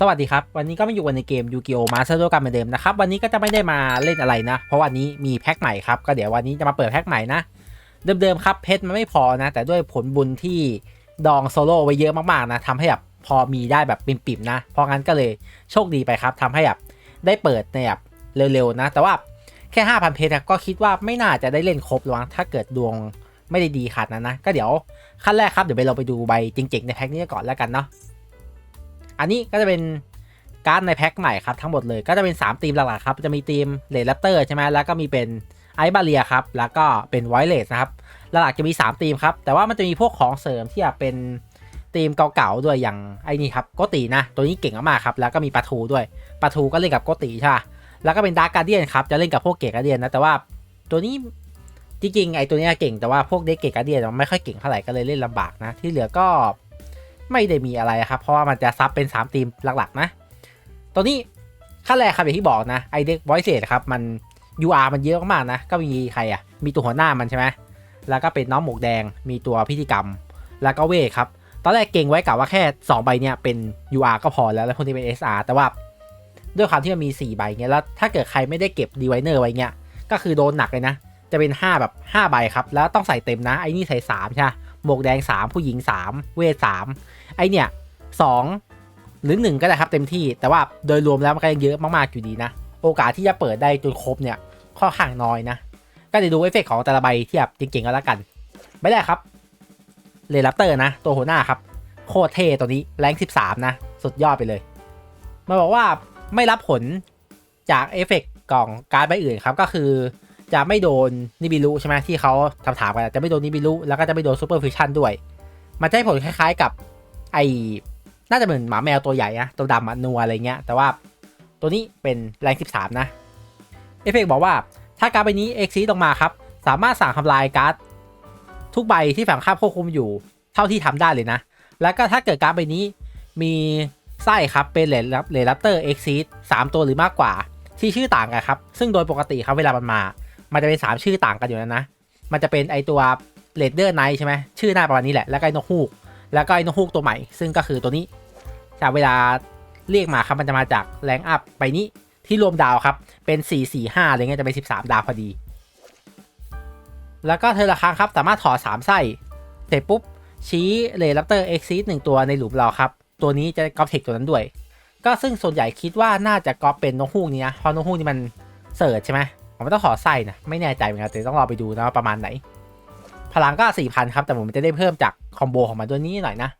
สวัสดีครับ วันนี้ก็มาอยู่กันในเกมยูกิโอมาสเตอร์กันเหมือนเดิมนะครับ วันนี้ก็จะไม่ได้มาเล่นอะไรนะ เพราะวันนี้มีแพ็คใหม่ครับ ก็เดี๋ยววันนี้จะมาเปิดแพ็คใหม่นะ เดิมๆครับเพชรมันไม่พอนะ แต่ด้วยผลบุญที่ดองโซโล่ไว้เยอะมากๆนะทำให้แบบพอมีได้แบบปิ่มๆนะ เพราะงั้นก็เลยโชคดีไปครับทำให้แบบได้เปิดในแบบเร็วๆนะ แต่ว่าแค่ 5,000 เพชรก็คิดว่าไม่น่าจะได้เล่นครบหรอกถ้าเกิดดวงไม่ได้ดีขนาดนั้นนะ ก็เดี๋ยวขั้นแรกครับเดี๋ยวไปเราไปดูใบจริงๆในแพ็คนี้ก่อนแล้วกันเนาะ อันนี้ก็จะเป็นการ์ดในแพ็คใหม่ครับทั้งหมดเลยก็จะเป็น3ธีมหลักๆครับจะมีธีมเลดแรปเตอร์ใช่ไหมแล้วก็มีเป็นไอบาเรียครับแล้วก็เป็นไวเลสนะครับหลักๆจะมี3ธีมครับแต่ว่ามันจะมีพวกของเสริมที่เป็นธีมเก่าๆด้วยอย่างไอ้นี่ครับโกตินะ ตัวนี้เก่งมากๆครับแล้วก็มีปะทูด้วยปะทูก็เล่นกับโกติใช่แล้วก็เป็นดาร์กการเดียนครับจะเล่นกับพวกเกตการเดียนนะแต่ว่าตัวนี้จริงๆไอ้ตัวนี้เก่งแต่ว่าพวกเด็กเกตการเดียนมันไม่ค่อยเก่งเท่าไหร่ก็เลยเล่นลำบากนะที่เหลือก็ ไม่ได้มีอะไรครับ เพราะว่ามันจะซับเป็น 3 ธีมหลักๆ นะ ตัวนี้ขั้นแรกครับอย่างที่บอกนะไอเด็ก voice ครับมัน UR มันเยอะมากๆนะ ก็มีใครอะ มีตัวหัวหน้ามันใช่ไหมแล้วก็เป็นน้องหมวกแดง มีตัวพิธีกรรม แล้วก็เวทครับ ตอนแรกเก่งไว้กะว่าแค่ 2 ใบเนี่ยเป็น UR ก็พอแล้ว แล้วพวกนี้เป็น SR แต่ว่าด้วยความที่มันมี 4 ใบเงี้ย แล้วถ้าเกิดใครไม่ได้เก็บดีไวเนอร์ไว้เงี้ย ก็คือโดนหนักเลยนะ จะเป็น 5 แบบ 5 ใบครับ แล้วต้องใส่เต็มนะ ไอ้นี่ใส่3ใช่หมวกแดง 3 ผู้หญิง 3 เวท 3 ไอเนี่ย2หรือ1ก็ได้ครับเต็มที่ แต่ว่าโดยรวมแล้วมันก็ยังเยอะมากๆอยู่ดีนะ โอกาสที่จะเปิดได้จนครบเนี่ยค่อนข้างน้อยนะ ก็เดี๋ยวดูเอฟเฟกต์ของแต่ละใบที่แบบจริงๆก็แล้วกันไม่ได้ครับเรลัปเตอร์นะ ตัวหัวหน้าครับ โคตรเท่ตัวนี้แรง 13 นะ สุดยอดไปเลยมาบอกว่าไม่รับผลจากเอฟเฟกต์กล่องการ์ดใบอื่นครับ ก็คือจะไม่โดนนิบิลุใช่ไหมที่เขาถามๆกันจะไม่โดนนิบิลุแล้วก็จะไม่โดนซูเปอร์ฟิชชั่นด้วย มันจะให้ผลคล้ายๆกับ ไอน่าจะเหมือนหมาแมวตัวใหญ่นะตัวดำนัวอะไรเงี้ย แต่ว่าตัวนี้เป็นแรง 13 นะ เอฟเฟกบอกว่าถ้าการ์ดใบนี้เอ็กซีตรงมาครับ สามารถสั่งทำลายการ์ดทุกใบที่ฝั่งข้ามควบคุมอยู่เท่าที่ทำได้เลยนะ แล้วก็ถ้าเกิดการ์ดใบนี้มีไส้ครับเป็นเลนเลลัตเตอร์เอ็กซีสามตัวหรือมากกว่า ที่ชื่อต่างกันครับ ซึ่งโดยปกติครับเวลามันมา มันจะเป็น 3 ชื่อต่างกันอยู่แล้วนะ มันจะเป็นไอตัวเลดเดอร์ไนท์ใช่ไหมชื่อหน้าประมาณนี้แหละ แล้วก็ไอนกฮูก แล้วก็ไอ้นกฮูกตัวใหม่ ซึ่งก็คือตัวนี้จากเวลาเรียกมาครับมันจะมาจากแรงอัพไปนี้ที่รวมดาวครับ เป็น 4 4 5อะไรเงี้ยจะเป็น 13 ดาวพอดี แล้วก็เธอละครั้งครับสามารถถอด3ไส้เสร็จปุ๊บ ชี้เลลัปเตอร์เอ็กซิสหนึ่งตัวในหลุมเราครับ ตัวนี้จะก๊อปเทคตัวนั้นด้วย ก็ซึ่งส่วนใหญ่คิดว่าน่าจะก๊อปเป็นนกฮูกนี้นะเพราะนกฮูกนี่มันเสิร์ชใช่ไหมผมไม่ต้องขอไส้นะไม่แน่ใจเหมือนกันแต่ต้องรอไปดูนะว่าประมาณไหน พลังก็ 4,000 ครับ แต่ผมจะได้เพิ่มจากคอมโบของมันตัวนี้หน่อยนะ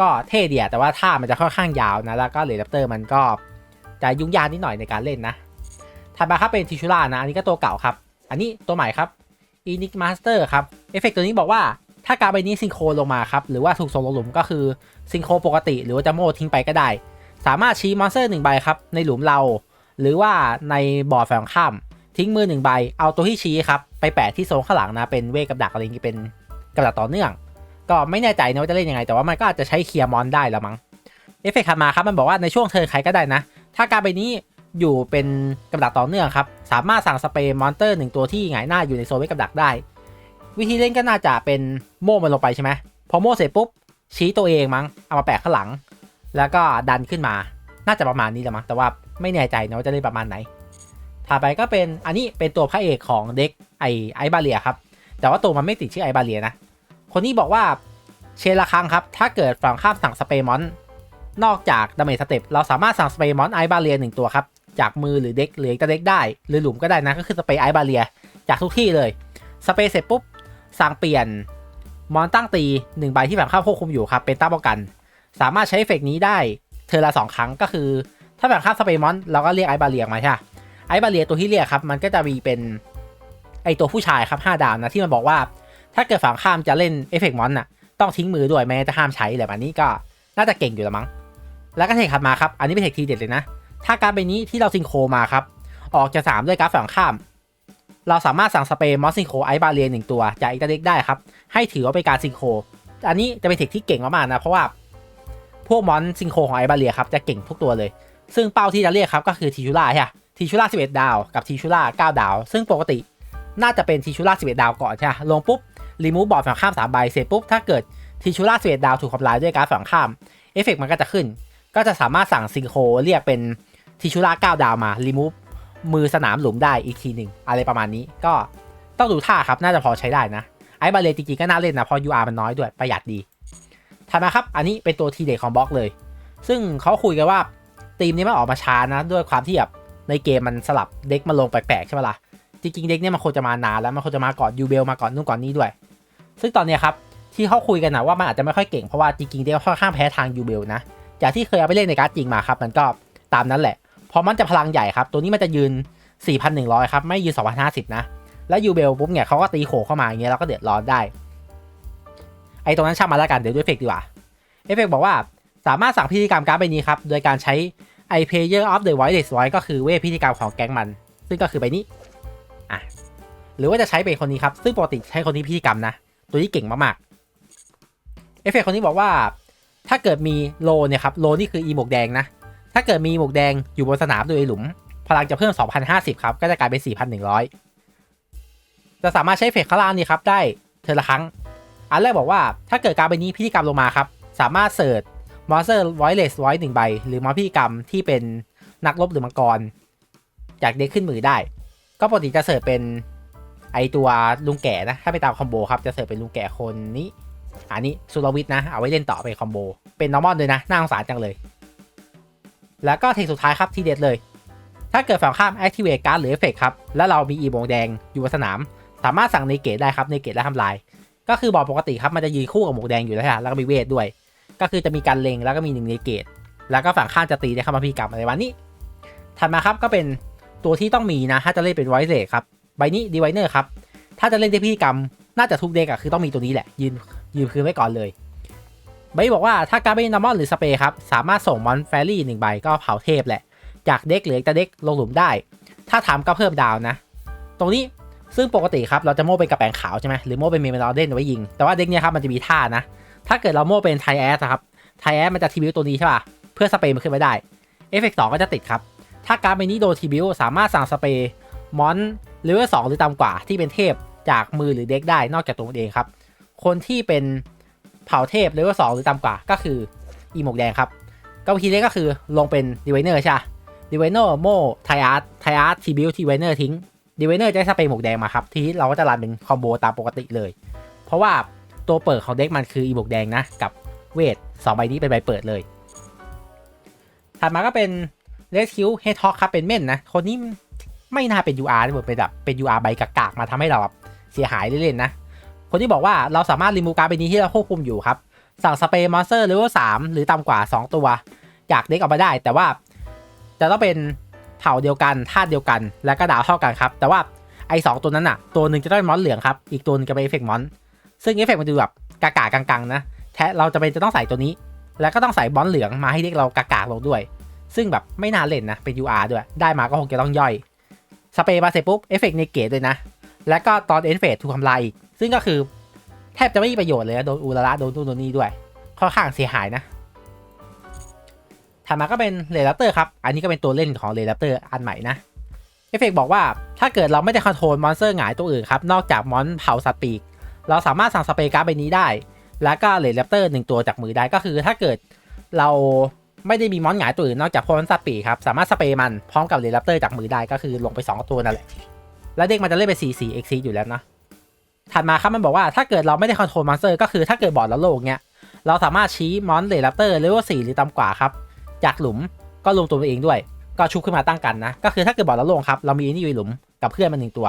ก็เท่ดีอะแต่ว่าท่ามันจะค่อนข้างยาวนะ แล้วก็เลดัปเตอร์มันก็จะยุ่งยากนิดหน่อยในการเล่นนะถัดมาครับเป็นทิชูล่านะ อันนี้ก็ตัวเก่าครับ อันนี้ตัวใหม่ครับอินิกมาสเตอร์ครับ เอฟเฟกตัวนี้บอกว่าถ้าการใบนี้ซิงโครลงมาครับ หรือว่าถูกส่งลงหลุมก็คือซิงโครปกติ หรือว่าจะโม่ทิ้งไปก็ได้ สามารถชี้มอนสเตอร์หนึ่งใบครับในหลุมเรา หรือว่าในบอร์ดฝั่งข้ามทิ้งมือหนึ่งใบ เอาตัวที่ชี้ครับ แปะที่โซนข้างหลังนะเป็นเวทกับดักอะไรอย่างนี้เป็นกับดักต่อเนื่อง ก็ไม่แน่ใจนะว่าจะเล่นยังไง แต่ว่ามันก็อาจจะใช้เคลียร์มอนได้แล้วมั้งเอฟเฟกต์ถัดมาครับมันบอกว่าในช่วงเทิร์นใครก็ได้นะ ถ้าการใบนี้อยู่เป็นกับดักต่อเนื่องครับสามารถสั่งสเปรย์มอนเตอร์หนึ่งตัวที่หงายหน้าอยู่ในโซนเวทกับดักได้ วิธีเล่นก็น่าจะเป็นโม่มันลงไปใช่ไหมพอโม่เสร็จปุ๊บชี้ตัวเองมั้งเอามาแปะข้างหลัง แล้วก็ดันขึ้นมาน่าจะประมาณนี้แหละมั้งแต่ว่าไม่แน่ใจนะว่าจะเล่นประมาณไหนถัดไปก็เป็นอันนี้เป็นตัวพระเอกของเด็ก ไอไอบาเลียครับ แต่ว่าตัวมันไม่ติดชื่อไอบาเลียนะ คนนี้บอกว่าเชละครั้งครับ ถ้าเกิดฝั่งข้ามสั่งสเปรมอน นอกจากดาเมจสเต็ปเราสามารถสั่งสเปรมอนไอบาเลียหนึ่งตัวครับ จากมือหรือเด็กหรือจะเด็กได้ หรือหลุมก็ได้นะ ก็คือสเปรไอบาเลียจากทุกที่เลยสเปรเสร็จปุ๊บสั่งเปลี่ยนมอนตั้งตีหนึ่งใบที่ฝั่งข้ามควบคุมอยู่ครับเป็นตั้งป้องกัน สามารถใช้เฟกนี้ได้เทอละสองครั้งก็คือ ถ้าฝั่งข้ามสเปรมอนเราก็เรียกไอบาเลียมาใช่ไหมไอบาเลียตัวที่เรียกครับมันก็จะมีเป็น ไอตัวผู้ชายครับ 5 ดาวนะที่มันบอกว่า ถ้าเกิดฝั่งข้ามจะเล่นเอฟเฟกต์มอนน่ะต้องทิ้งมือด้วยแม้จะห้ามใช้อะไรแบบนี้ก็น่าจะเก่งอยู่ละมั้ง แล้วก็เทคขัดมาครับ อันนี้เป็นเทคทีเด็ดเลยนะ ถ้าการใบนี้ที่เราซิงโครมาครับ ออกจะสามด้วยกราฟฝั่งข้าม เราสามารถสั่งสเปรย์มอสซิงโครไอบาเลียนหนึ่งตัวจากอีกเด็กได้ครับ ให้ถือว่าเป็นการซิงโคร อันนี้จะเป็นเทคที่เก่งมากๆนะเพราะว่า พวกมอนซิงโครของไอบาเลียครับจะเก่งทุกตัวเลย ซึ่งเป้าที่จะเรียกครับก็คือทิชูล่าใช่ทีชูล่า11 ดาว กับทีชูล่า9ดาว ซึ่งปกติ น่าจะเป็นทีชูล่า11ดดาวก่อนใช่ไหมลงปุ๊บรีมูฟบอร์ดฝั่งข้าม3ใบเสร็จปุ๊บถ้าเกิดทีชูล่า11ดดาวถูกทำลายด้วยการฝั่งข้ามเอฟเฟกมันก็จะขึ้น ก็จะสามารถสั่งซิงโครเรียกเป็นทิชูล่า9ดาวมารีมูฟมือสนามหลุมได้อีกทีหนึ่งอะไรประมาณนี้ก็ต้องดูท่าครับน่าจะพอใช้ได้นะไอ้บาเลจริงๆก็น่าเล่นนะพราะ UR มันน้อยด้วยประหยัดดีถัดมาครับ อันนี้เป็นตัวทีเด็ดของบล็อกเลย ซึ่งเขาคุยกันว่าทีมนี้มันออกมาช้านะ ด้วยความที่แบบในเกมมันสลับเด็กมาลงแปลกๆใช่ไหมล่ะ จริงๆเด็กเนี่ยมันควรจะมานานแล้วมันควรจะมาก่อนยูเบลมาก่อนนู่นก่อนนี้ด้วย ซึ่งตอนเนี้ยครับที่เขาคุยกันนะว่ามันอาจจะไม่ค่อยเก่งเพราะว่าจริงๆเด็กค่อนข้างแพ้ทางยูเบลนะจากที่เคยเอาไปเล่นในการ์ดจริงมาครับมันก็ตามนั้นแหละเพราะมันจะพลังใหญ่ครับ ตัวนี้มันจะยืน 4,100 ครับ ไม่ยืน 2,050 นะ แล้วยูเบลปุ๊บเนี่ยเขาก็ตีโขเข้ามาอย่างเงี้ยเราก็เดือดร้อนได้ ไอตรงนั้นช่างมาแล้วกัน เดี๋ยวด้วยเอฟเฟกดีกว่า เอฟเฟกบอกว่าสามารถสั่งพิธีกรรมการ์ดใบนี้ครับ โดยการใช้ i player of the wireless voice ก็คือเวทพิธีกรรมของแก๊งมัน ซึ่งก็คือใบนี้ อะหรือว่าจะใช้เป็นคนนี้ครับ ซึ่งปกติใช้คนนี้พิธีกรรมนะ ตัวนี้เก่งมากๆ เอฟเฟกคนนี้บอกว่า ถ้าเกิดมีโลเนี่ยครับ โลนี่คืออีหมวกแดงนะ ถ้าเกิดมีหมวกแดงอยู่บนสนามโดยหลุม พลังจะเพิ่ม 2,050 ครับ ก็จะกลายเป็น 4,100 จะสามารถใช้เฟกข้างล่างนี่ครับ ได้เทอละครั้ง อันแรกบอกว่า ถ้าเกิดการใบนี้พิธีกรรมลงมาครับ สามารถเสิร์ชมอนสเตอร์ไวเลสไว้หนึ่งใบ หรือมอนพิธีกรรมที่เป็นนักรบหรือมังกร จากเด็กขึ้นมือได้ ก็ปกติจะเสิร์ชเป็นไอตัวลุงแก่นะ ถ้าไปตามคอมโบครับ จะเสิร์ชเป็นลุงแก่คนนี้ อันนี้สุรวิทย์นะ เอาไว้เล่นต่อไปคอมโบ เป็นนอร์มอนเลยนะ น่าสงสารจังเลย แล้วก็เทคสุดท้ายครับที่เด็ดเลย ถ้าเกิดฝั่งข้าม activate การ์ดหรือเอฟเฟกครับ แล้วเรามีอีโมงแดงอยู่บนสนาม สามารถสั่งในเกตได้ครับ ในเกตและทำลาย ก็คือบอร์ดปกติครับ มันจะยืนคู่กับหมวกแดงอยู่แล้วค่ะแล้วก็มีเวทด้วย ก็คือจะมีการเลงแล้วก็มีหนึ่งในเกต แล้วก็ฝั่งข้างจะตีได้คำพิกรรอะไรวันนี้ ถัดมาครับก็เป็น ตัวที่ต้องมีนะถ้าจะเล่นเป็นไวเซครับใบนี้ดีไวเนอร์ครับ ถ้าจะเล่นที่พิธีกรรม น่าจะทุกเด็กอะคือต้องมีตัวนี้แหละ ยืนยืนคืนไว้ก่อนเลยใบบอกว่าถ้าการเป็นนอมอลหรือสเปรย์ครับ สามารถส่งมอนแฟรี่หนึ่งใบก็เผาเทพแหละ จากเด็กเหรือจะเด็กลงหลุมได้ ถ้าทำก็เพิ่มดาวนะ ตรงนี้ซึ่งปกติครับเราจะโม่เป็นกระแปงขาวใช่ไหมหรือโม่เป็นเมเมลอเดนไว้ยิง แต่ว่าเด็กเนี้ยครับมันจะมีท่านะ ถ้าเกิดเราโม่เป็นไทแอสครับไทแอสมันจะทีบิวตัวนี้ใช่ป่ะเพื่อสเปรย์มันขึ้นไม่ได้เอฟเฟกต์สก็จะติดครับ ถ้าการ์ดใบนี้โดนทีบิวสามารถสั่งสเปรย์มอนเลเวลสหรือต่ำกว่าที่เป็นเทพจากมือหรือเด็กได้นอกจากตัวเองครับ คนที่เป็นเผ่าเทพเลเวลสหรือต่ำกว่าก็คืออีหมวกแดงครับ ก็วิธีเล็กก็คือลงเป็นดีไวเนอร์ใช่ไหมดีไวเนอร์โม่ไทอาร์ตไทอาร์ตทีบิวทีไวเนอร์ทิ้งดีไวเนอร์จะได้สเปรย์หมวกแดงมาครับ ทีนี้เราก็จะรันเป็นคอมโบตามปกติเลย เพราะว่าตัวเปิดของเด็กมันคืออีหมวกแดงนะกับเวทสองใบนี้เป็นใบเปิดเลย ถัดมาก็เป็น เลสคิวเฮดฮอกครับเป็นเม่นนะ คนนี้ไม่น่าเป็น UR นะเหมือนเป็นแบบเป็น UR ใบกากๆมาทำให้เราแบบเสียหายเล่นๆนะ คนที่บอกว่าเราสามารถรีมูการ์ดใบนี้ที่เราควบคุมอยู่ครับ สั่งสเปรย์มอนสเตอร์เลเวลสามหรือต่ำกว่า 2 ตัวจากเด็กออกมาได้ แต่ว่าจะต้องเป็นเผ่าเดียวกันธาตุเดียวกัน และก็ดาวเท่ากันครับ แต่ว่าไอ้สตัวนั้นอะตัวหนึ่งจะได้มอนเหลืองครับอีกตัวนึงจะเป็นเอฟเฟกต์มอนซึ่งเอฟเฟกต์มันดูแบบกากๆกังๆนะแท้เราจะเป็นจะต้องใส่ตัวนี้ แล้วก็ต้องใส่บอลเหลืองมาให้เด็กเรากากๆลงด้วย ซึ่งแบบไม่น่าเล่นนะ เป็น UR ด้วย ได้มาก็คงจะต้องย่อย สเปรย์มาเสร็จปุ๊บ เอฟเฟกต์ในเกตเลยนะ แล้วก็ตอนเอ็นเฟสถูกทำลายอีก ซึ่งก็คือแทบจะไม่มีประโยชน์เลยนะโดนอูราระโดนนู่นโดนนี่ด้วย ค่อนข้างเสียหายนะถัดมาก็เป็นเรลัปเตอร์ครับ อันนี้ก็เป็นตัวเล่นของเรลัปเตอร์อันใหม่นะ เอฟเฟกบอกว่าถ้าเกิดเราไม่ได้คอนโทรลมอนสเตอร์หงายตัวอื่นครับ นอกจากมอนเผาสัตว์ปีก เราสามารถสั่งสเปรย์การ์ดใบนี้ได้ แล้วก็เรลัปเตอร์หนึ่งตัวจากมือได้ก็คือถ้าเกิดเรา ไม่ได้มีมอนหงายตัวอื่นนอกจากพวกมอนสัตว์ปีครับ สามารถสเปรย์มันพร้อมกับเรลัปเตอร์จากมือได้ก็คือลงไป 2 ตัวนั่นแหละ แล้วเด็กมันจะเล่นเป็น4 4 x อยู่แล้วนะ ถัดมาครับมันบอกว่าถ้าเกิดเราไม่ได้คอนโทรลมอนสเตอร์ก็คือถ้าเกิดบอร์ดแล้วโลกเนี้ยเราสามารถชี้มอนเรลัปเตอร์เลเวล4หรือต่ำกว่าครับจากหลุมก็รวมตัวเองด้วย ก็ชุบขึ้นมาตั้งกันนะ ก็คือถ้าเกิดบอร์ดแล้วลงครับเรามีนี่อยู่หลุมกับเพื่อนมันหนึ่งตัว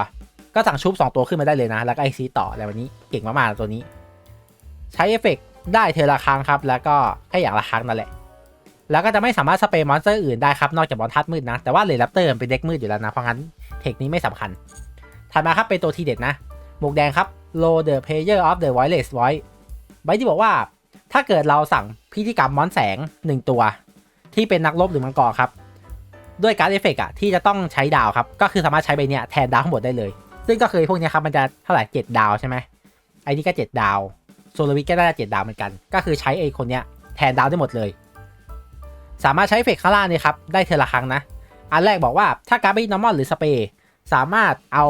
ก็สั่งชุบ2ตัวขึ้นมาได้เลยนะ แล้วก็ไอซีต่ออะไรวันนี้เก่งมากๆตัวนี้ ใช้เอฟเฟกได้เทอละครั้งครับ แล้วก็แค่อย่างละครั้งนั่นแหละ แล้วก็จะไม่สามารถสเปรย์มอนสเตอร์อื่นได้ครับ นอกจากบอลทัดมืดนะ แต่ว่าเรลัปเตอร์เป็นเด็กมืดอยู่แล้วนะ เพราะงั้นเทคนี้ไม่สำคัญ ถัดมาครับเป็นตัวทีเด็ดนะ หมวกแดงครับ Low the player of the wireless voice ใบที่บอกว่า ถ้าเกิดเราสั่งพิธีกรรมมอนแสง 1 ตัว ที่เป็นนักรบหรือมังกรครับ ด้วยการเอฟเฟกอะที่จะต้องใช้ดาวครับ ก็คือสามารถใช้ใบเนี้ยแทนดาวทั้งหมดได้เลย ซึ่งก็คือพวกเนี้ยครับมันจะเท่าไหร่7ดาวใช่ไหมไอ้นี่ก็ 7 ดาวโซลวิกก็ได้7ดาวเหมือนกัน ก็คือใช้ไอ้คนเนี้ยแทนดาวได้หมดเลย สามารถใช้เอฟเฟกข้างล่างนี่ครับ ได้เทละครั้งนะ อันแรกบอกว่าถ้าการ์ดไม่นอร์มอลหรือสเปรย์สามารถเอา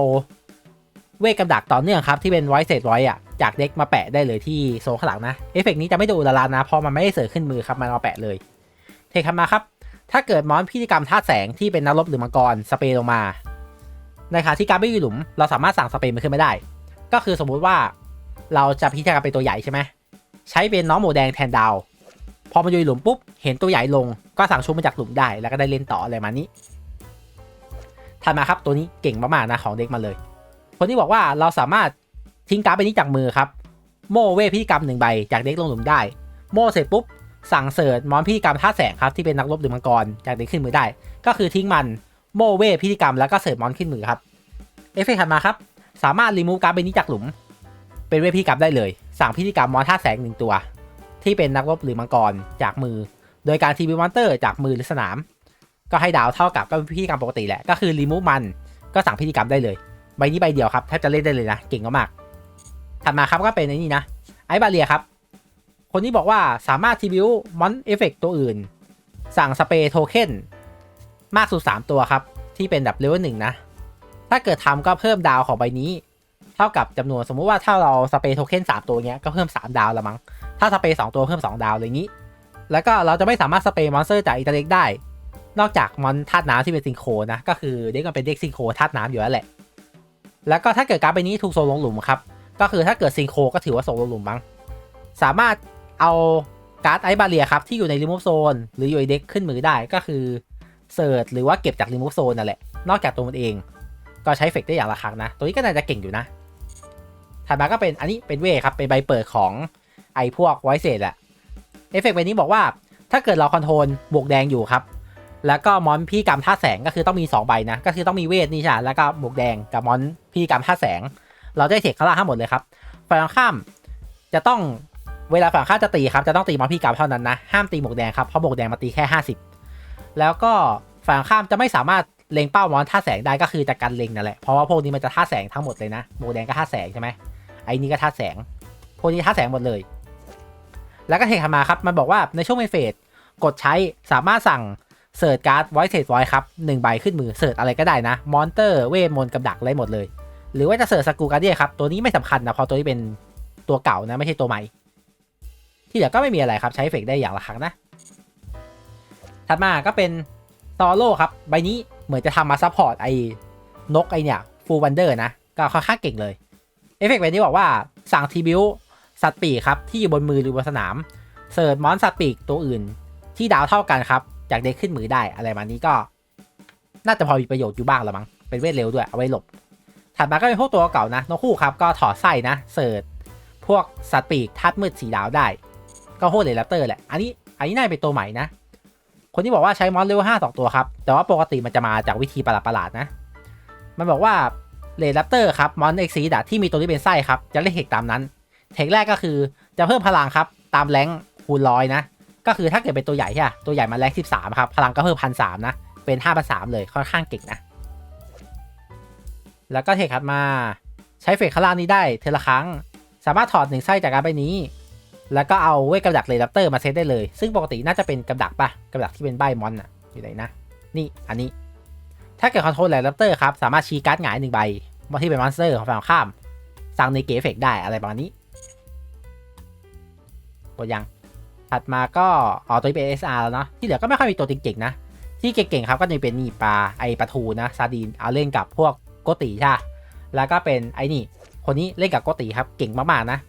เวทกับดักต่อเนื่องครับ ที่เป็นไวเซตไว้อะจากเด็กมาแปะได้เลยที่โซนข้างหลังนะ เอฟเฟกนี้จะไม่ดูละลานนะ เพราะมันไม่ได้เสิร์ฟขึ้นมือครับมันมาแปะเลย เทคคมาครับ ถ้าเกิดมอนพิธีกรรมธาตุแสงที่เป็นนักรบหรือมังกรสเปรย์ลงมา ในขณะที่การ์ดไม่อยู่หลุม เราสามารถสั่งสเปรย์มันขึ้นไม่ได้ ก็คือสมมุติว่าเราจะพิธีกรรมเป็นตัวใหญ่ใช่ไหมใช้เป็นน้องหมูแดงแทนดาว พอมันอยู่ในหลุมปุ๊บ เห็นตัวใหญ่ลงก็สั่งชุบมาจากหลุมได้แล้วก็ได้เล่นต่ออะไรมานี้ถัดมาครับตัวนี้เก่งมากๆนะของเด็กมาเลย คนที่บอกว่าเราสามารถทิ้งการ์ดไปนี้จากมือครับ โม่เวพิธีกรรมหนึ่งใบจากเด็กลงหลุมได้ โม่เสร็จปุ๊บสั่งเสิร์ชมอนพิธีกรรมท่าแสงครับที่เป็นนักรบหรือมังกรจากเด็กขึ้นมือได้ ก็คือทิ้งมันโมเวพิธีกรรมแล้วก็เสิร์ชมอนขึ้นมือครับเอฟเฟกต์ถัดมาครับสามารถรีมูฟการ์ดใบนี้จากหลุม เป็นเวพิธีกรรมได้เลย สั่งพิธีกรรมมอนท่าแสงหนึ่งตัว ที่เป็นนักรบหรือมังกรจากมือ โดยการทีวีมอนเตอร์จากมือหรือสนาม ก็ให้ดาวเท่ากับก็พิธีกรรมปกติแหละ ก็คือรีมูฟมันก็สั่งพิธีกรรมได้เลย ใบนี้ใบเดียวครับแทบจะเล่นได้เลยนะ เก่งมากๆถัดมาครับก็เป็นไอ้นี่นะไอบาเรียครับ คนนี้บอกว่าสามารถทีบิวมอนเอฟเฟกตัวอื่น สั่งสเปรย์โทเค็นมากสุด 3 ตัวครับ ที่เป็นแบบเลเวลหนึ่งนะ ถ้าเกิดทำก็เพิ่มดาวของใบนี้ เท่ากับจำนวนสมมุติว่าถ้าเราสเปรย์โทเค็น3 ตัวเงี้ยก็เพิ่ม 3 ดาวละมั้ง ถ้าสเปย์2ตัวเพิ่ม 2 ดาวเลยงี้ แล้วก็เราจะไม่สามารถสเปย์มอนสเตอร์จากอิตาเล็กได้ นอกจากมอนธาตุน้ำที่เป็นซิงโครนะ ก็คือเด็กมันเป็นเด็กซิงโครธาตุน้ำอยู่แล้วแหละ แล้วก็ถ้าเกิดการ์ดใบนี้ถูกโซลงหลุมครับ ก็คือถ้าเกิดซิงโครก็ถือว่าโซลงหลุมมั้ง สามารถเอาการ์ดไอบาเรียครับที่อยู่ในรีมูฟโซนหรืออยู่ในเด็กขึ้นมือได้ก็คือเสิร์ชหรือว่าเก็บจากรีมูฟโซนนั่นแหละ นอกจากตัวมันเอง ก็ใช้เฟกได้อย่างละครั้งนะ ตัวนี้ก็น่าจะเก่งอยู่นะ ถัดมาก็เป็นอันนี้เป็นเวครับ เป็นใบเปิดของ ไอพวกไวเซตแหละเอฟเฟกต์ใบนี้บอกว่า ถ้าเกิดเราคอนโทรลบวกแดงอยู่ครับ แล้วก็มอนพี่กรรมท่าแสงก็คือต้องมี 2 ใบนะ ก็คือต้องมีเวทนี่ใช่แล้วก็บวกแดงกับมอนพี่กรรมท่าแสง เราได้เทคข้างล่างทั้งหมดเลยครับฝ่ายตรงข้ามจะต้องเวลาฝั่งข้ามจะตีครับจะต้องตีมอนพี่กรรมเท่านั้นนะห้ามตีหมวกแดงครับเพราะหมวกแดงมาตีแค่ 50 แล้วก็ฝั่งข้ามจะไม่สามารถเล็งเป้ามอนท่าแสงได้ก็คือจากการเล็งนั่นแหละเพราะว่าพวกนี้มันจะท่าแสงทั้งหมดเลยนะหมวกแดงก็ท่าแสงใช่ไหมไอ้นี่ก็ท่าแสงพวกนี้ท่าแสงหมดเลย แล้วก็เทคมาครับ มันบอกว่าในช่วงเมนเฟสกดใช้สามารถสั่งเสิร์ชการ์ดไวท์เซตไวท์ครับหนึ่งใบขึ้นมือเสิร์ชอะไรก็ได้นะ มอนเตอร์เวทมนต์กับดักอะไรหมดเลย หรือว่าจะเสิร์ชสกูการเดียครับ ตัวนี้ไม่สำคัญนะเพราะตัวนี้เป็นตัวเก่านะ ไม่ใช่ตัวใหม่ ที่เหลือก็ไม่มีอะไรครับ ใช้เฟกได้อย่างละครั้งนะ ถัดมาก็เป็นตอโร่ครับ ใบนี้เหมือนจะทำมาซัพพอร์ตไอ้นกไอเนี่ยฟูลวันเดอร์นะ ก็ค่อนข้างเก่งเลยเอฟเฟกต์ใบนี้บอกว่าสั่งทีบิว สัตว์ปีกครับที่อยู่บนมือหรือบนสนาม เสิร์ชมอนสัตว์ปีกตัวอื่น ที่ดาวเท่ากันครับจากเด็กขึ้นมือได้อะไรมานี้ก็ น่าจะพอมีประโยชน์อยู่บ้างละมั้งเป็นเวทเร็วด้วยเอาไว้หลบ ถัดมาก็เป็นพวกตัวเก่านะนกคู่ครับก็ถอดไส้นะเสิร์ชพวกสัตว์ปีกทัดมืดสีดาวได้ ก็โคตรเลลัตเตอร์แหละอันนี้อันนี้น่าจะเป็นตัวใหม่นะ คนที่บอกว่าใช้มอนเลเวลห้าสองตัวครับแต่ว่าปกติมันจะมาจากวิธีประหลาดๆนะ มันบอกว่าเลลัตเตอร์ครับมอนเอ็กซีดที่มีตัวที่เป็นไส้ครับจะเล่นเทคตามนั้น เทคแรกก็คือจะเพิ่มพลังครับตามแรงคูณร้อยนะ ก็คือถ้าเกิดเป็นตัวใหญ่ใช่ไหมตัวใหญ่มาแรงสิบสามครับ พลังก็เพิ่มพันสามนะ เป็นห้าพันสามเลยค่อนข้างเก่งนะ แล้วก็เทคถัดมาใช้เฟกข้างล่างนี้ได้เทละครั้ง สามารถถอดหนึ่งไส้จากการใบนี้ แล้วก็เอาเวทกับดักเลดัปเตอร์มาเซตได้เลย ซึ่งปกติน่าจะเป็นกับดักปะกับดักที่เป็นใบมอนอะอยู่ไหนนะ นี่อันนี้ ถ้าเกิดคอนโทรลเลดัปเตอร์ครับสามารถชี้การ์ดหงายหนึ่งใบที่เป็นมอนสเตอร์ของฝั่งข้ามสั่งในเกฟเฟกได้อะไรประมาณนี้ หมดยัง ถัดมาก็อ๋อตัวนี้เป็น SR แล้วเนาะที่เหลือก็ไม่ค่อยมีตัวเก่งๆนะ ที่เก่งๆครับก็จะเป็นนี่ปลาไอปลาทูนะซาดีนเอาเล่นกับพวกโกติใช่แล้วก็เป็นไอนี่ คนนี้เล่นกับโกติครับเก่งมากๆนะ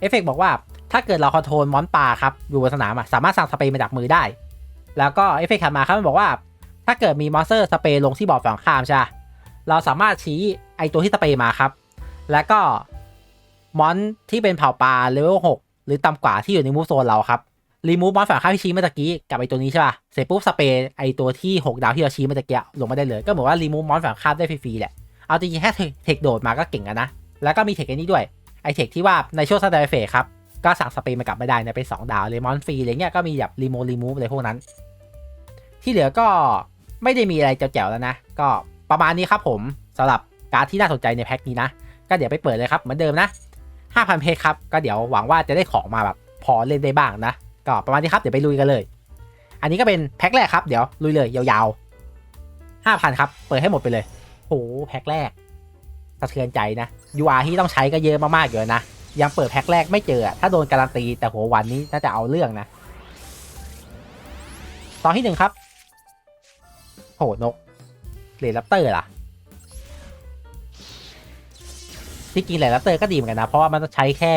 เอฟเฟกบอกว่าถ้าเกิดเราคอนโทรลมอนปลาครับอยู่บนสนามอะสามารถสั่งสเปรย์มาจากมือได้ แล้วก็เอฟเฟกถัดมาครับมันบอกว่า ถ้าเกิดมีมอนสเตอร์สเปรย์ลงที่บอร์ดฝั่งข้ามใช่เราสามารถชี้ไอตัวที่สเปรย์มาครับ แล้วก็มอนที่เป็นเผ่าปลาเลเวลหก หรือต่ำกว่าที่อยู่ในมูฟโซนเราครับรีมูฟมอนฝั่งข้างที่ชี้เมื่อกี้กับไอตัวนี้ใช่ป่ะเสร็จปุ๊บสเปรย์ไอตัวที่ 6 ดาวที่เราชี้เมื่อกี้ลงมาได้เลย ก็เหมือนว่ารีมูฟมอนฝั่งข้ามได้ฟรีๆแหละเอาจริงๆแค่เทคโดดมาก็เก่งกันนะ แล้วก็มีเทคอ้นี้ด้วยไอเทคที่ว่าในช่วงสแตนเฟสครับก็สั่งสเปรย์มากลับไม่ได้นะเป็น2ดาวเลมอนฟรีอะไรเงี้ยก็มีแบบรีโมรีมูฟอะไรพวกนั้น ที่เหลือก็ไม่ได้มีอะไรแจ๋วๆแล้วนะ ก็ประมาณนี้ครับผมสำหรับการที่น่าสนใจในแพ็คนี้นะ ก็เดี๋ยวไปเปิดเลยครับเหมือนเดิมนะ 5,000 เพชรครับ ก็เดี๋ยวหวังว่าจะได้ของมาแบบพอเล่นได้บ้างนะ ก็ประมาณนี้ครับ เดี๋ยวไปลุยกันเลย อันนี้ก็เป็นแพ็คแรกครับ เดี๋ยวลุยเลยยาวๆ 5,000 ครับ เปิดให้หมดไปเลยโหแพ็คแรกสะเทือนใจนะ UR ที่ต้องใช้ก็เยอะมากๆอยู่นะ ยังเปิดแพ็คแรกไม่เจอ ถ้าโดนการันตีแต่หัววันนี้น่าจะเอาเรื่องนะ ตอนที่หนึ่งครับ โหนกเลนลัปเตอร์ล่ะ ที่จริงแหละลัปเตอร์ก็ดีเหมือนกันนะ เพราะว่ามันต้องใช้แค่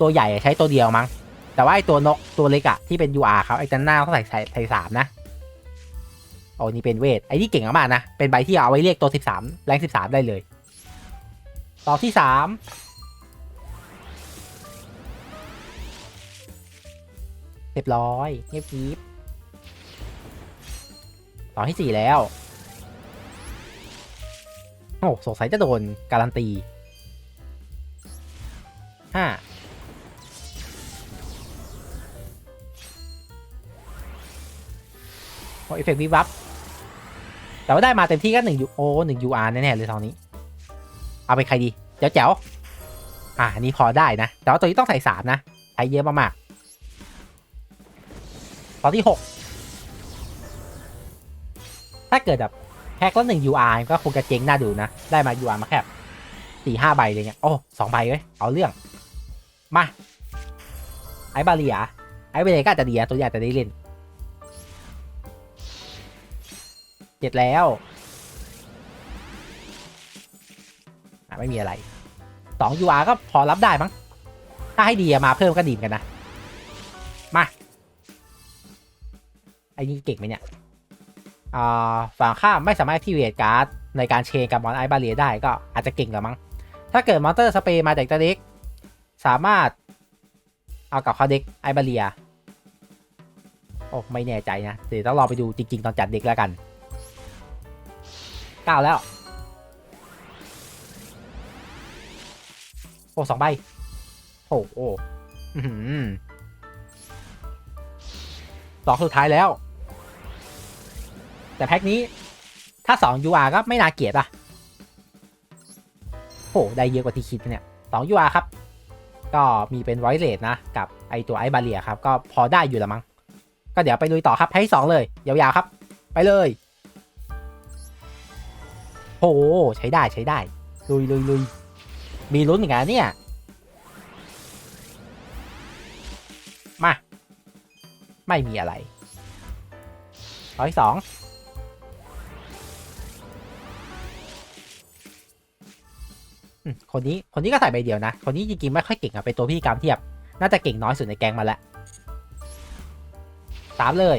ตัวใหญ่ใช้ตัวเดียวมั้ง แต่ว่าไอตัวนกตัวเล็กอะที่เป็น UR ครับไอจันหน้าต้องใส่ใส่สามนะโอ้นี่เป็นเวทไอที่เก่งมากนะ เป็นใบที่เอาไว้เรียกตัว 13 แรง 13 ได้เลย ต่อที่สามเรียบร้อยเงียบกริบต่อที่สี่แล้ว โอ้สงสัยจะโดนการันตี ห้าโอ้เอฟเฟกต์วิบวับแต่ว่าได้มาเต็มที่ก็หนึ่งยูโอหนึ่งยูอาร์แน่ๆเลยตอนนี้ เอาไปใครดีเจ๋วเจ๋วๆอ่าอันนี้พอได้นะ แต่ว่าตัวนี้ต้องใส่สามนะ ใช้เยอะมากๆตอนที่หกถ้าเกิดแบบแค่ก็หนึ่ง UR ก็คงจะเจ๊งน่าดูนะ ได้มา UR มาแค่สี่ห้าใบเลยเนี่ยโอ้สองใบเว้ยเอาเรื่อง มาไอ้บาเลียไอ้บาเลียก็อาจจะดีอะตัวใหญ่จะได้เล่นเจ็ดแล้วไม่มีอะไรสอง UR ก็พอรับได้มั้งถ้าให้ดีมาเพิ่มก็ดีเหมือนกันนะ มาไอ้นี่เก่งไหมเนี่ยอ่าฝั่งข้ามไม่สามารถที่เวทการ์ดในการเชนกับมอนไอบาเรียได้ก็อาจจะเก่งแล้วมั้งถ้าเกิดมอนเตอร์สเปรย์มาจากตัวเด็ก สามารถ เอากับเขาเด็กไอบาเรีย โอ้ ไม่แน่ใจนะเดี๋ยวต้องรอไปดูจริง ๆ ตอนจัดเด็กแล้วกันเก้าแล้ว โอ้สองใบโอ้โอ้อื้อหือสองสุดท้ายแล้ว แต่แพ็คนี้ ถ้า2 UR ก็ไม่น่าเกลียดอะโหได้เยอะกว่าที่คิดเนี่ย2 UR ครับ ก็มีเป็นไวเลสนะ กับไอตัวไอ บาเลียครับ ก็พอได้อยู่ละมั้ง ก็เดี๋ยวไปลุยต่อครับแพ็คที่สองเลย ยาวๆครับ ไปเลยโหใช้ได้ใช้ได้ ลุยลุยลุยมีลุ้นเหมือนกันเนี่ยมา ไม่มีอะไรร้อยสอง คนนี้คนนี้ก็ใส่ใบเดียวนะ คนนี้จริงๆไม่ค่อยเก่งอะเป็นตัวพี่กรรมเทียบ น่าจะเก่งน้อยสุดในแกงมาแล้วสามเลย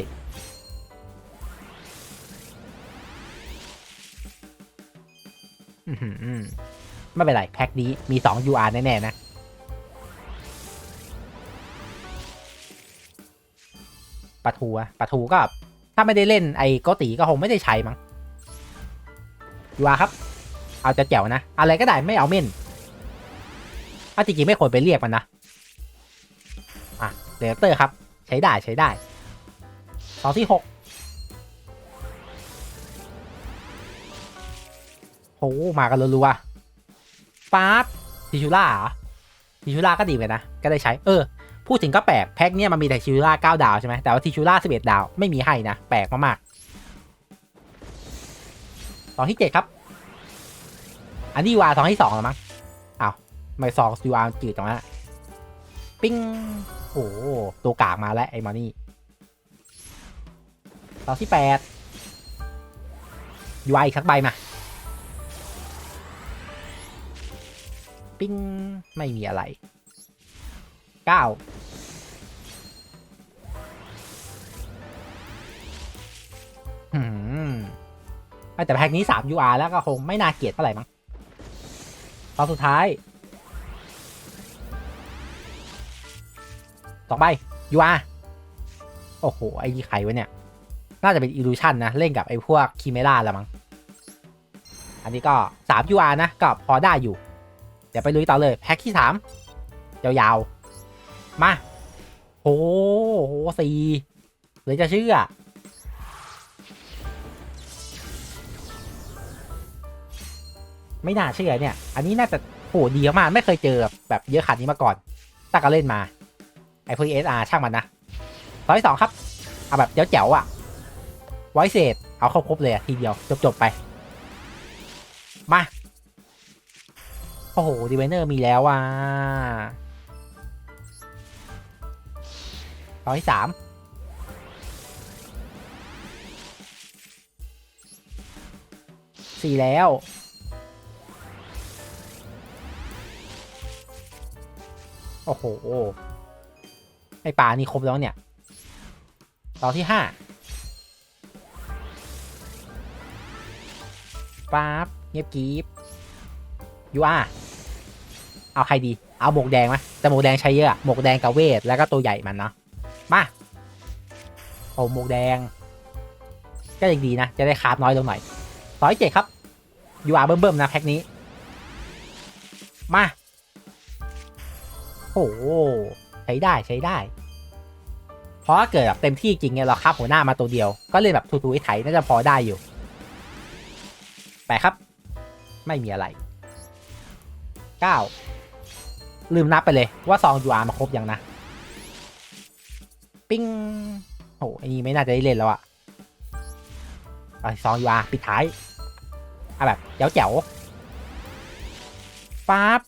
ไม่เป็นไร แพ็คนี้มี 2 UR แน่ๆนะ ปะทูอะปะทูก็ ถ้าไม่ได้เล่นไอ้โกตีก็คงไม่ได้ใช้มั้ง UR ครับ เอาจะแจ๋วนะ อะไรก็ได้ไม่เอาเม่นถ้าจริงๆไม่ควรไปเรียกมันนะอะเดลเตอร์ครับ ใช้ได้ใช้ได้ตอนที่หกโหมากันรัวๆป๊าบทิชูล่าเหรอทิชูล่าก็ดีไปนะ ก็ได้ใช้เออ พูดถึงก็แปลก แพ็คเนี่ยมันมีแต่ทิชูล่าเก้าดาวใช่ไหมแต่ว่าทิชูล่าสิบเอ็ดดาวไม่มีให้นะ แปลกมากๆตอนที่เจ็ดครับ อันนี้วาตอนที่สองแล้วมั้งอ้าวไม่สองยูอาร์จืดจังวะปิ้งโอ้โหตัวกากมาแล้วไอ้มานี่ตอนที่แปดยูไอสักใบมา ปิ้งไม่มีอะไรเก้าอืมแต่แพ็กนี้ 3 UR แล้วก็คงไม่น่าเกลียดเท่าไหร่มั้ง ตอนสุดท้ายสองใบ UR โอ้โห ไอ้ยี่ไขวะเนี่ย น่าจะเป็นอิลูชันนะ เล่นกับไอ้พวกคีเมล่าแล้วมั้ง อันนี้ก็3 UR นะ ก็พอได้อยู่ เดี๋ยวไปลุยต่อเลย แพ็คที่3ยาวๆ มาโอ้โหสี่เลยจะเชื่อ ไม่น่าเชื่อเนี่ย อันนี้น่าจะโหดีมากไม่เคยเจอแบบเยอะขนาดนี้มาก่อนตั้งก็เล่นมา ไอพวกเอสอาร์ช่างมันนะร้อยสองครับ เอาแบบเจ๋วๆอะไวเซษเอาครบๆเลยทีเดียวจบๆไป มา โอ้โหดีเวนเนอร์มีแล้วอะร้อยสามสี่แล้ว โอ้โห ไอป่านี่ครบแล้วเนี่ยต่อที่ห้าป๊าบเงียบกีบยูอาเอาใครดี เอาหมวกแดงไหมแต่หมวกแดงใช้เยอะหมวกแดงกับเวท แล้วก็ตัวใหญ่มันเนาะ มาโอ้หมวกแดง ก็ยังดีนะ จะได้คาร์บน้อยลงหน่อยต่อที่เจ็ดครับยูอาเบิ่มๆนะแพ็คนี้ มา โอ้โหใช้ได้ใช้ได้ เพราะถ้าเกิดแบบเต็มที่จริงเนี่ยเราคาบหัวหน้ามาตัวเดียว ก็เลยแบบทูๆไอ้ไถน่าจะพอได้อยู่แปครับ ไม่มีอะไรเก้าลืมนับไปเลยว่าซองยูอาร์มาครบยังนะ ปิ้งโอ้ไอ้นี่ไม่น่าจะได้เล่นแล้วอะไปซองยูอาร์ปิดท้ายเอาแบบเจ๋วเจ๋วป๊าบ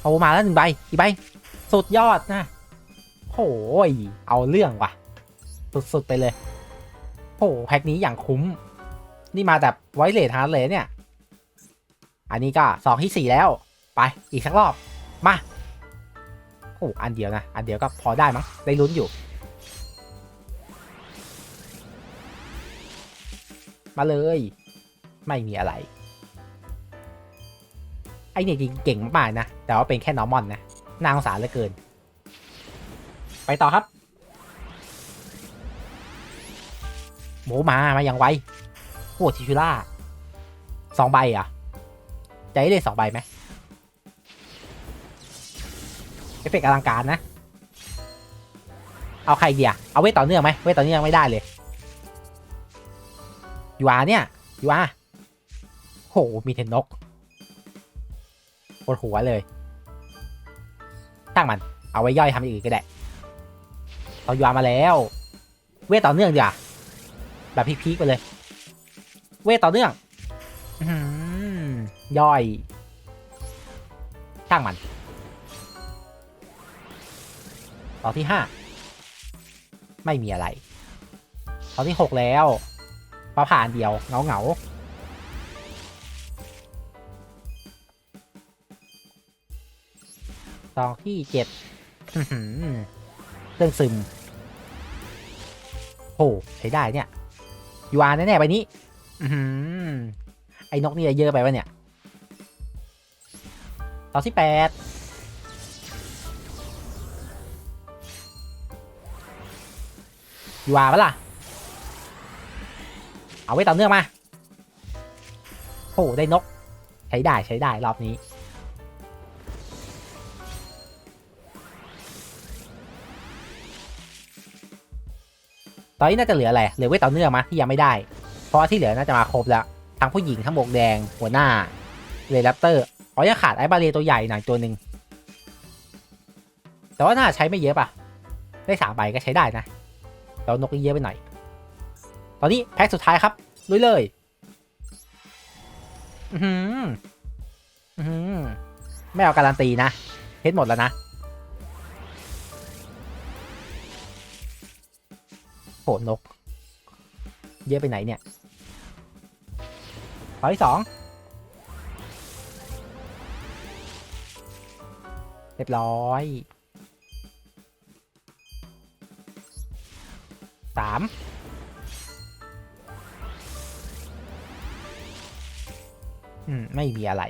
โอ้มาแล้วหนึ่งใบอีกใบสุดยอดนะโหยเอาเรื่องว่ะ สุดๆไปเลยโหแพ็คนี้อย่างคุ้ม นี่มาแบบไวเลทฮาร์ดเลยเนี่ย อันนี้ก็สองที่สี่แล้ว ไปอีกสักรอบ มาโอ้อันเดียวนะ อันเดียวก็พอได้มั้งได้ลุ้นอยู่ มาเลย ไม่มีอะไร อ้เนี่ยจริงเก่งมากนะ แต่ว่าเป็นแค่นอร์มอนนะนางสารเหลือเกิน ไปต่อครับ หมูมา มาอย่างไวโอ้ทิชูล่าสองใบอะจะได้เล่นสองใบไหมเอฟเฟกต์อลังการนะ เอาใครเดียเอาเวทต่อเนื่องไหมเวทต่อเนื่องไม่ได้เลยยูอาเนี่ยยูอาโหมีเทนนก วดหัวเลยตั้งมัน เอาไว้ย่อยทำอย่างอื่นก็ได้เอายามาแล้ว เวทต่อเนื่องดีกว่าแบบพีคๆไปเลย เวทต่อเนื่องอย่อย ช่างมัน ต่อที่ห้า ไม่มีอะไร ต่อที่หกแล้วฟ้าผ่านเดียว เงาเงา ตอนที่เจ็ดเรื่องซึมโหใช้ได้เนี่ยยูอาร์แน่ๆไปนี้อือหือไอ้นกนี่เยอะไปวะเนี่ยต่อที่แปดยูอาร์ปะล่ะ เอาไว้ต่อเนื่องมาโอ้ได้นก ใช้ได้ใช้ได้รอบนี้ ตอนนี้น่าจะเหลืออะไร เหลือไว้ต่อเนื่องมาที่ยังไม่ได้ เพราะว่าที่เหลือน่าจะมาครบแล้ว ทั้งผู้หญิงทั้งหมวกแดง หัวหน้าเรแรปเตอร์อ๋อยังขาดไอ้บาเลตัวใหญ่หน่อยตัวหนึ่ง แต่ว่าน่าใช้ไม่เยอะป่ะ ได้สามใบก็ใช้ได้นะแต่ว่านกอีเยอะไปหน่อย ตอนนี้แพ็คสุดท้ายครับลุยเลย อือหืออือหือไม่เอาการันตีนะเฮ็ดหมดแล้วนะ หนก เยอะไปไหนเนี่ยข้อที่สองเรียบร้อยสามอืม ไม่มีอะไร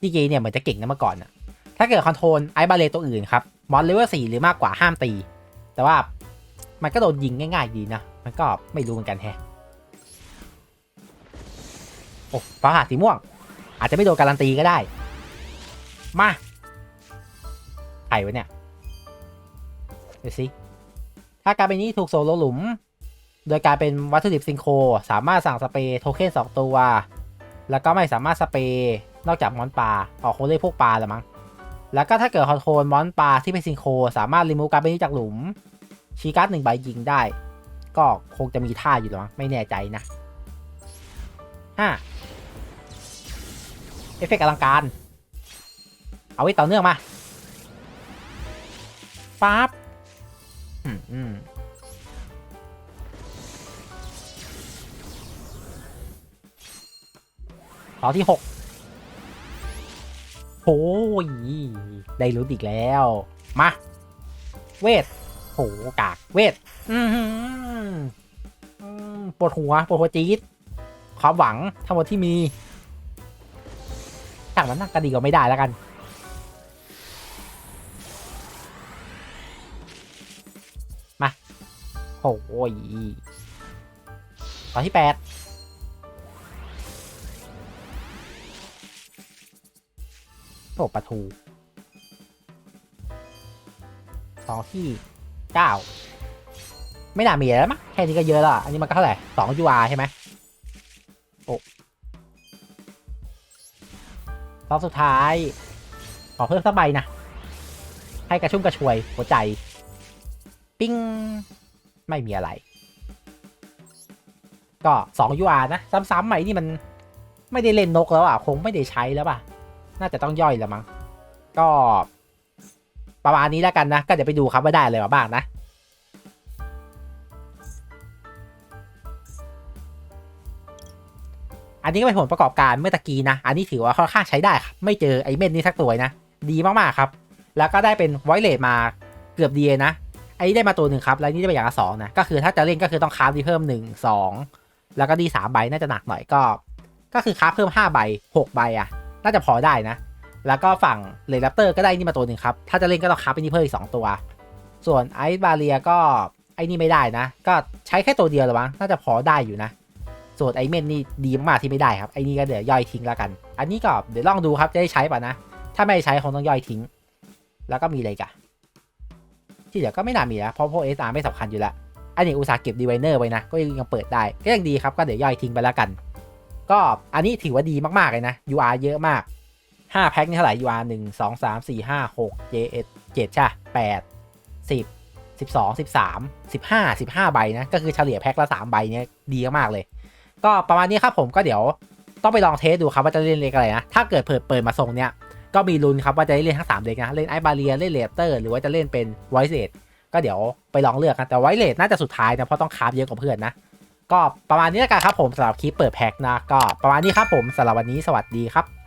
ดีเจเนี่ยเหมือนจะเก่งนะเมื่อก่อนอะถ้าเกิดคอนโทรลไอ้บาเลตัวอื่นครับ มอนเลเวลสี่หรือมากกว่าห้ามตี แต่ว่า มันก็โดนยิงง่าย ๆ ดีนะ มันก็ไม่รู้เหมือนกันแฮะโอ้ฟ้าผ่าสีม่วง อาจจะไม่โดนการันตีก็ได้ มาใครวะเนี่ยเดี๋ยวสิถ้าการเป็นนี้ถูกโซโลหลุม โดยการเป็นวัตถุดิบซิงโครสามารถสั่งสเปรย์โทเค็นสองตัว แล้วก็ไม่สามารถสเปรย์นอกจากมอนปลาออกโคเล่พวกปลาละมั้งแล้วก็ถ้าเกิดคอนโทรลมอนปลาที่เป็นซิงโครสามารถรีมูฟการเป็นนี้จากหลุม ชีการ์ดหนึ่งใบยิงได้ ก็คงจะมีท่าอยู่หรอไม่แน่ใจนะห้าเอฟเฟกต์อลังการ เอาไว้ต่อเนื่องมาปั๊บอืมอืมตอนที่หกโอ้ย ได้รู้นอีกแล้ว มา เวท หกากเวทอือหืออืมปวดหัวปวดหัวจี๊ดความหวังทั้งหมดที่มีจากนั้นนะก็ดีก็ไม่ได้แล้วกันมาโอ้ยตอนที่แปดโอ้ประทูตอนที่ เก้าไม่น่ามีอะไรแล้วมั้งแค่นี้ก็เยอะแล้วอันนี้มันก็เท่าไหร่สองยูอาใช่ไหมโอ้รอบสุดท้าย ขอเพิ่มสักใบนะ ให้กระชุ่มกระชวยหัวใจ ปิ้ง ไม่มีอะไร ก็2 UR นะ ซ้ำๆใหม่นี่มันไม่ได้เล่นนกแล้วอะ คงไม่ได้ใช้แล้วป่ะ น่าจะต้องย่อยแล้วมั้ง ก็ ประมาณนี้แล้วกันนะ ก็เดี๋ยวไปดูครับว่าได้อะไรมาบ้างนะอันนี้ก็เป็นผลประกอบการเมื่อตะกี้นะ อันนี้ถือว่าค่อนข้างใช้ได้ครับ ไม่เจอไอ้เม็ดนี้สักตัวนะ ดีมากๆครับ แล้วก็ได้เป็นไวเลสมาเกือบดียนะไอ้นี่ได้มาตัวหนึ่งครับ แล้วนี่ได้ไปอย่างละสองนะ ก็คือถ้าจะเล่นก็คือต้องคราฟดีเพิ่มหนึ่งสองแล้วก็ดีสามใบน่าจะหนักหน่อยก็ ก็คือคราฟเพิ่มห้าใบหกใบอะน่าจะพอได้นะ แล้วก็ฝั่งเลนแรปเตอร์ก็ได้นี่มาตัวหนึ่งครับ ถ้าจะเล่นก็ต้องคราฟไปนี่เพิ่มอีกสองตัว ส่วนไอซ์บาเรียก็ไอ้นี่ไม่ได้นะ ก็ใช้แค่ตัวเดียวหรือมั้งน่าจะพอได้อยู่นะส่วนไอเมนนี่ดีมากๆที่ไม่ได้ครับไอ้นี่ก็เดี๋ยวย่อยทิ้งแล้วกัน อันนี้ก็เดี๋ยวลองดูครับจะได้ใช้ป่ะนะ ถ้าไม่ใช้คงต้องย่อยทิ้ง แล้วก็มีอะไรกันที่เหลือก็ไม่น่ามีแล้วเพราะพวก SR ไม่สำคัญอยู่แล้วอันนี้อุตสาห์เก็บดีไวเนอร์ไว้นะ ก็ยังเปิดได้ก็ยังดีครับก็เดี๋ยวย่อยทิ้งไปแล้วกัน ก็อันนี้ถือว่าดีมากๆเลยนะ UR เยอะมาก 5แพ็คนี่เท่าไหร่ UR 1 2 3 4 5 6 JS 7ใช่8 10 12 13 15 15ใบนะ ก็คือเฉลี่ยแพ็คละ3ใบเนี้ยดีมากเลย ก็ประมาณนี้ครับผมก็เดี๋ยวต้องไปลองเทสดูครับว่าจะเล่นเลกอะไรนะ ถ้าเกิดเปิดเปิดมาทรงเนี้ยก็มีลุ้นครับว่าจะได้เล่นทั้ง3เด็กนะ เล่นไอบาเรียเล่นเลเตอร์หรือว่าจะเล่นเป็นไวเลสก็เดี๋ยวไปลองเลือกกันแต่ไวเลสน่าจะสุดท้ายนะเพราะต้องคราฟเยอะกว่าเพื่อนนะ ก็ประมาณนี้แล้วกันครับผมสำหรับคลิปเปิดแพ็คนะ ก็ประมาณนี้ครับผมสำหรับวันนี้สวัสดีครับ